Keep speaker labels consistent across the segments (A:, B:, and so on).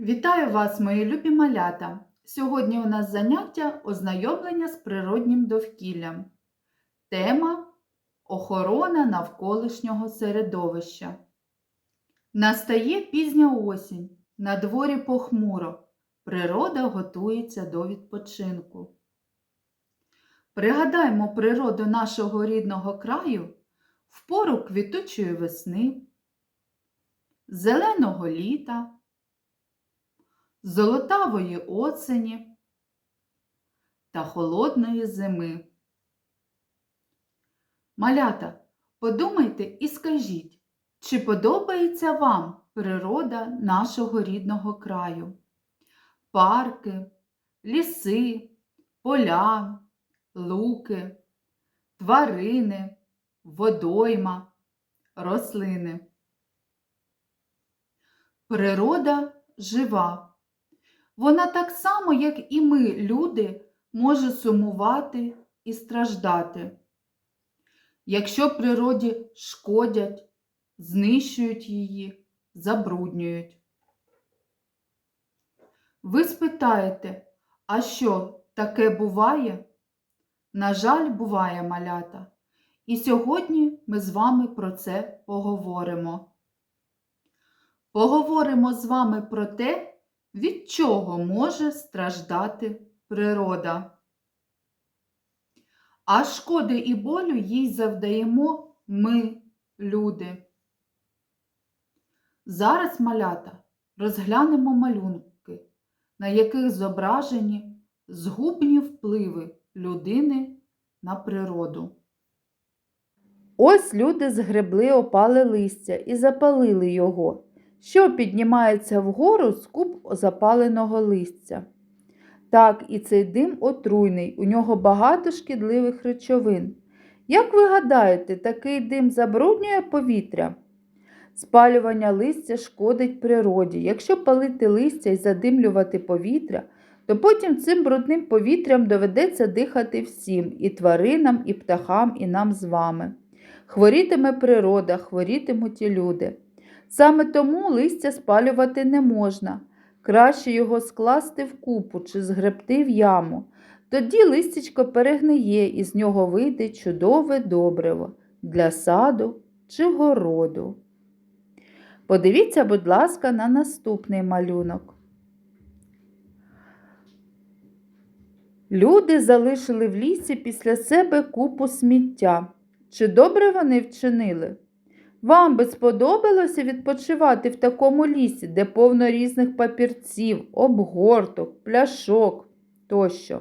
A: Вітаю вас, мої любі малята! Сьогодні у нас заняття ознайомлення з природнім довкіллям. Тема охорона навколишнього середовища. Настає пізня осінь, на дворі похмуро. Природа готується до відпочинку. Пригадаймо природу нашого рідного краю в пору квітучої весни, зеленого літа золотавої осені та холодної зими. Малята, подумайте і скажіть, чи подобається вам природа нашого рідного краю? Парки, ліси, поля, луки, тварини, водойма, рослини. Природа жива. Вона так само, як і ми, люди, може сумувати і страждати. Якщо природі шкодять, знищують її, забруднюють. Ви спитаєте, а що таке буває? На жаль, буває малята. І сьогодні ми з вами про це поговоримо. Поговоримо з вами про те, від чого може страждати природа? А шкоди і болю їй завдаємо ми, люди. Зараз малята розглянемо малюнки, на яких зображені згубні впливи людини на природу. Ось люди згребли опале листя і запалили його що піднімається вгору з куб запаленого листя. Так, і цей дим отруйний, у нього багато шкідливих речовин. Як ви гадаєте, такий дим забруднює повітря? Спалювання листя шкодить природі. Якщо палити листя і задимлювати повітря, то потім цим брудним повітрям доведеться дихати всім і тваринам, і птахам, і нам з вами. Хворітиме природа, хворітимуть і люди. Саме тому листя спалювати не можна. Краще його скласти в купу чи згребти в яму. Тоді листячко перегниє і з нього вийде чудове добриво для саду чи городу. Подивіться, будь ласка, на наступний малюнок. Люди залишили в лісі після себе купу сміття. Чи добре вони вчинили? Вам би сподобалося відпочивати в такому лісі, де повно різних папірців, обгорток, пляшок тощо.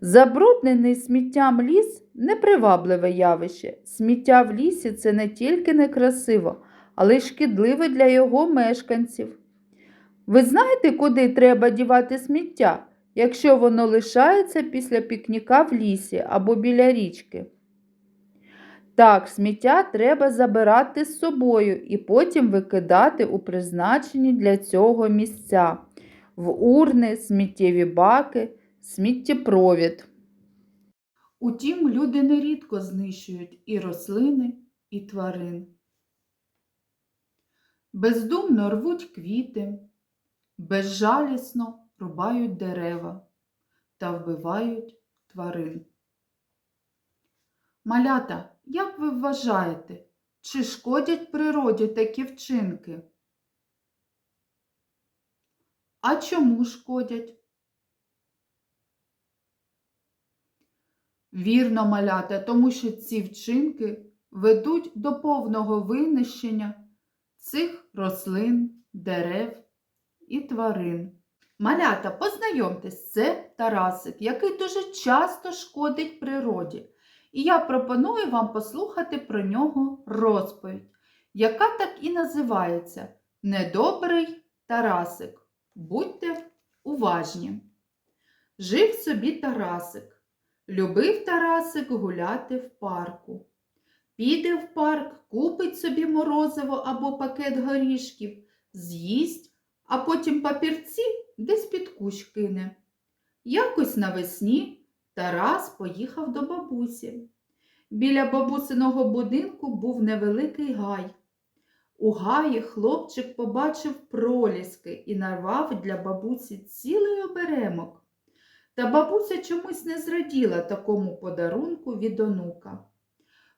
A: Забруднений сміттям ліс непривабливе явище. Сміття в лісі це не тільки некрасиво, але й шкідливе для його мешканців. Ви знаєте, куди треба дівати сміття, якщо воно лишається після пікніка в лісі або біля річки? Так, сміття треба забирати з собою і потім викидати у призначені для цього місця, в урни, сміттєві баки, сміттєпровід. Утім, люди нерідко знищують і рослини, і тварин. Бездумно рвуть квіти, безжалісно рубають дерева та вбивають тварин. Малята, як ви вважаєте, чи шкодять природі такі вчинки? А чому шкодять? Вірно, малята, тому що ці вчинки ведуть до повного винищення цих рослин, дерев і тварин. Малята, познайомтесь, це Тарасик, який дуже часто шкодить природі. І я пропоную вам послухати про нього розповідь, яка так і називається Недобрий Тарасик. Будьте уважні. Жив собі Тарасик. Любив Тарасик гуляти в парку. Піде в парк, купить собі морозиво або пакет горішків, з'їсть, а потім папірці десь під кущ кине. Якось навесні Тарас поїхав до бабусі. Біля бабусиного будинку був невеликий гай. У гаї хлопчик побачив проліски і нарвав для бабусі цілий оберемок. Та бабуся чомусь не зраділа такому подарунку від онука.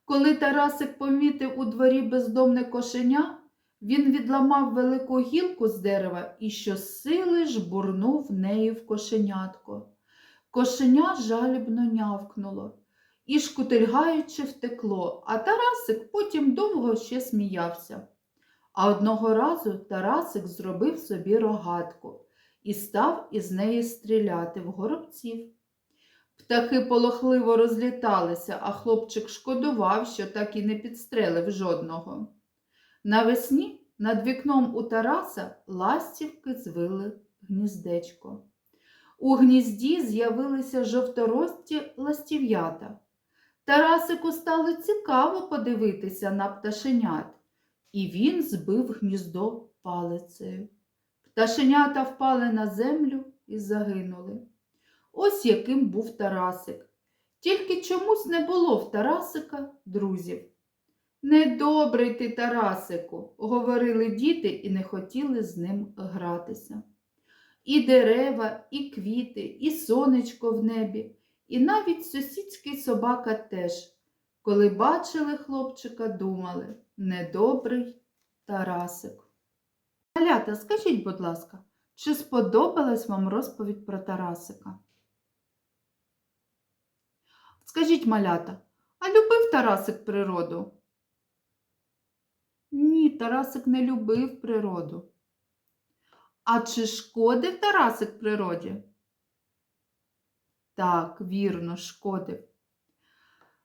A: Коли Тарасик помітив у дворі бездомне кошеня, він відламав велику гілку з дерева і щосили жбурнув нею в кошенятко. Кошеня жалібно нявкнуло і, шкутильгаючи, втекло, а Тарасик потім довго ще сміявся. А одного разу Тарасик зробив собі рогатку і став із неї стріляти в горобців. Птахи полохливо розліталися, а хлопчик шкодував, що так і не підстрелив жодного. Навесні над вікном у Тараса ластівки звили гніздечко. У гнізді з'явилися жовторості ластів'ята. Тарасику стало цікаво подивитися на пташенят, і він збив гніздо палицею. Пташенята впали на землю і загинули. Ось яким був Тарасик. Тільки чомусь не було в Тарасика друзів. Недобрий ти, Тарасику, говорили діти і не хотіли з ним гратися. І дерева, і квіти, і сонечко в небі, і навіть сусідський собака теж, коли бачили хлопчика, думали недобрий Тарасик. Малята, скажіть, будь ласка, чи сподобалась вам розповідь про Тарасика? Скажіть, малята, а любив Тарасик природу? Ні, Тарасик не любив природу. А чи шкодив Тарасик природі? Так, вірно, шкодив.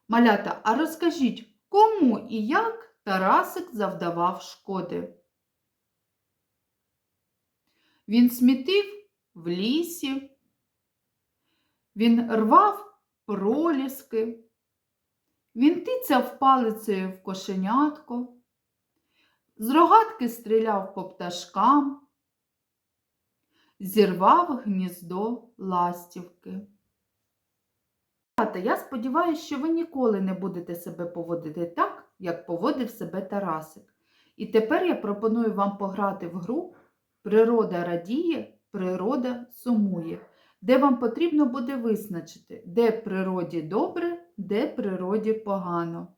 A: Малята, а розкажіть, кому і як Тарасик завдавав шкоди? Він смітив в лісі, він рвав проліски, він тицяв палицею в кошенятко, з рогатки стріляв по пташкам, зірвав гніздо ластівки. Я сподіваюся, що ви ніколи не будете себе поводити так, як поводив себе Тарасик. І тепер я пропоную вам пограти в гру Природа радіє, природа сумує, де вам потрібно буде визначити, де природі добре, де природі погано.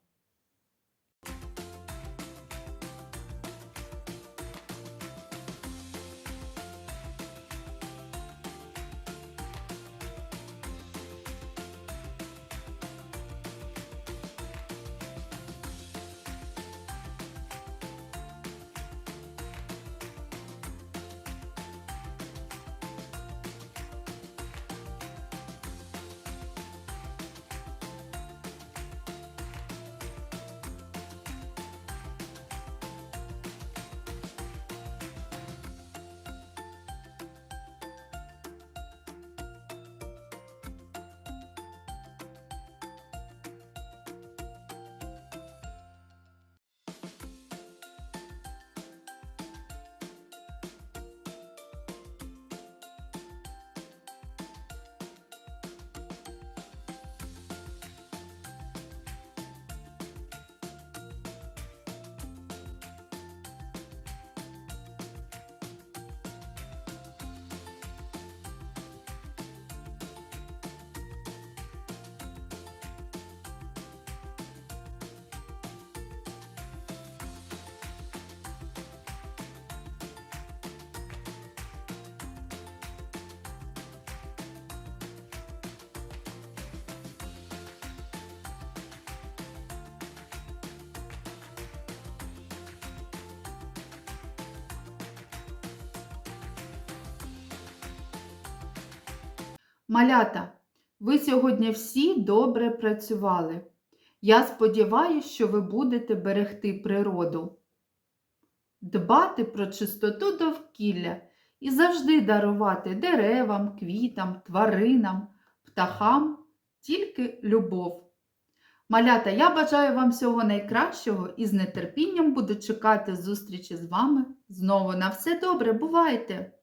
A: Малята, ви сьогодні всі добре працювали. Я сподіваюся, що ви будете берегти природу, дбати про чистоту довкілля і завжди дарувати деревам, квітам, тваринам, птахам тільки любов. Малята, я бажаю вам всього найкращого і з нетерпінням буду чекати зустрічі з вами знову. На все добре, бувайте!